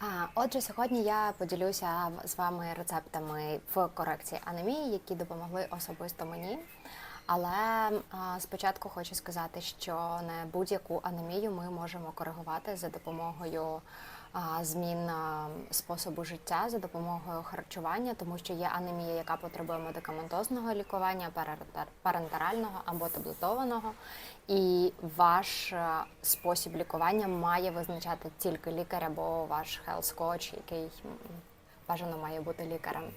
А, Отже, сьогодні я поділюся з вами рецептами в корекції анемії, які допомогли особисто мені. Але а, спочатку хочу сказати, що не будь-яку анемію ми можемо коригувати за допомогою змін способу життя, за допомогою харчування, тому що є анемія, яка потребує медикаментозного лікування, парентерального або таблетованого. І ваш е, спосіб лікування має визначати тільки лікар або ваш coach, який бажано має бути лікарем.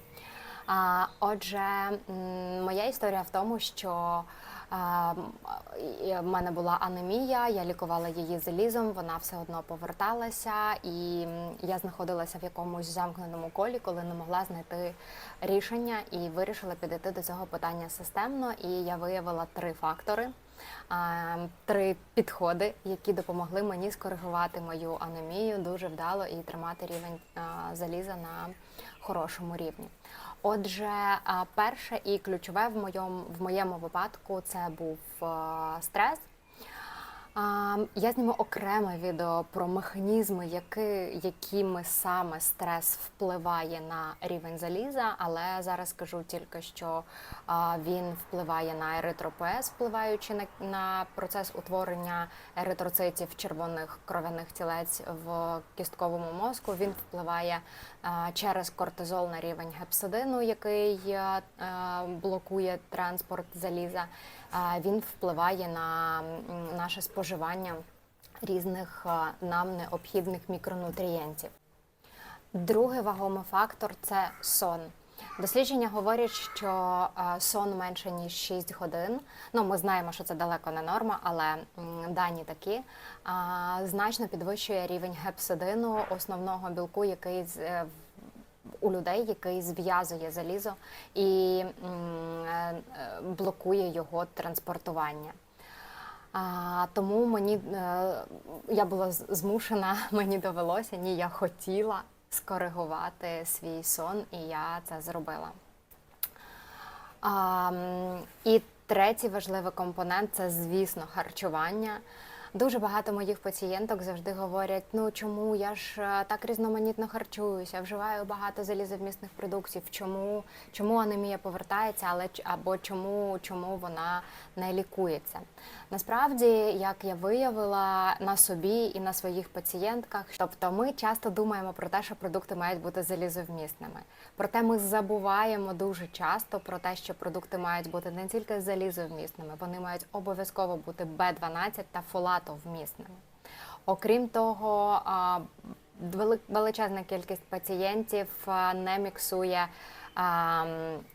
А, отже, моя історія в тому, що в мене була анемія, я лікувала її залізом, вона все одно поверталася, і я знаходилася в якомусь замкненому колі, коли не могла знайти рішення і вирішила підійти до цього питання системно. І я виявила три фактори. Три підходи, які допомогли мені скоригувати мою анемію дуже вдало і тримати рівень заліза на хорошому рівні. Отже, перше і ключове в моєму в моєму випадку це був стрес. А, Я зніму окреме відео про механізми, які, якими саме стрес впливає на рівень заліза, але зараз скажу тільки, що а, він впливає на еритропоез, впливаючи на, на процес утворення еритроцитів червоних кров'яних тілець в кістковому мозку. Він впливає а, через кортизол на рівень гепсидину, який а, блокує транспорт заліза. Він впливає на наше споживання різних нам необхідних мікронутрієнтів. Другий вагомий фактор це сон. Дослідження говорять, що е, сон менше ніж 6 годин. Ну, ми знаємо, що це далеко не норма, але дані такі значно підвищує рівень гепсидину, основного білку, який е, у людей, який зв'язує залізо і е, е, блокує його транспортування. А, тому мені е, я була змушена, мені довелося, ні, я хотіла скоригувати свій сон, і я це зробила. А, і третій важливий компонент це, звісно, харчування. Дуже багато моїх пацієнток завжди говорять: ну чому я ж е, так різноманітно харчуюся, вживаю багато залізовмісних продуктів, чому, чому анемія повертається, але або чому, чому вона не лікується. Насправді, як я виявила на собі і на своїх пацієнтках, тобто ми часто думаємо про те, що продукти мають бути залізовмісними. Проте ми забуваємо дуже часто про те, що продукти мають бути не тільки залізовмісними, вони мають обов'язково бути Б12 та фолатовмісними. Окрім того, величезна кількість пацієнтів не міксує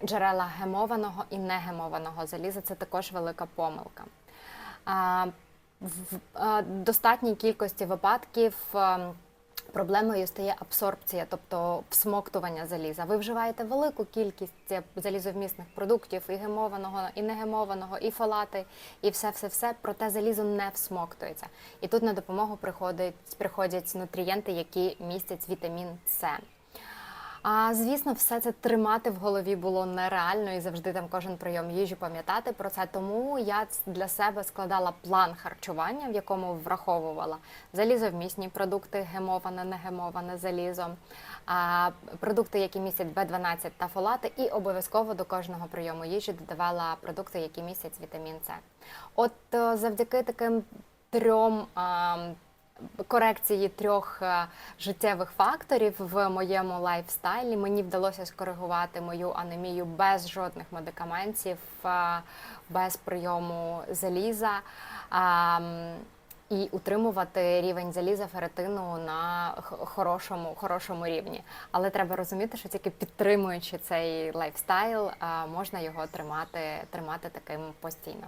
джерела гемованого і негемованого заліза. Це також велика помилка. В достатній кількості випадків проблемою стає абсорбція, тобто всмоктування заліза. Ви вживаєте велику кількість е, залізовмісних продуктів, і гемованого, і негемованого, і фолати, і все, все, все, проте залізо не всмоктується. І тут на допомогу приходять, приходять нутрієнти, які містять вітамін С. А звісно, все це тримати в голові було нереально і завжди там кожен прийом їжі пам'ятати про це. Тому я для себе складала план харчування, в якому враховувала залізовмісні продукти, гемоване, негемоване залізо, а, продукти, які містять Б12 та фолати, і обов'язково до кожного прийому їжі додавала продукти, які містять вітамін С. От е, завдяки таким трьом. Корекції трьох е, життєвих факторів в моєму лайфстайлі мені вдалося скоригувати мою анемію без жодних медикаментів, е, без прийому заліза. І утримувати рівень заліза феретину на хорошому, хорошому рівні. Але треба розуміти, що тільки підтримуючи цей лайфстайл, е, можна його тримати, тримати таким постійно.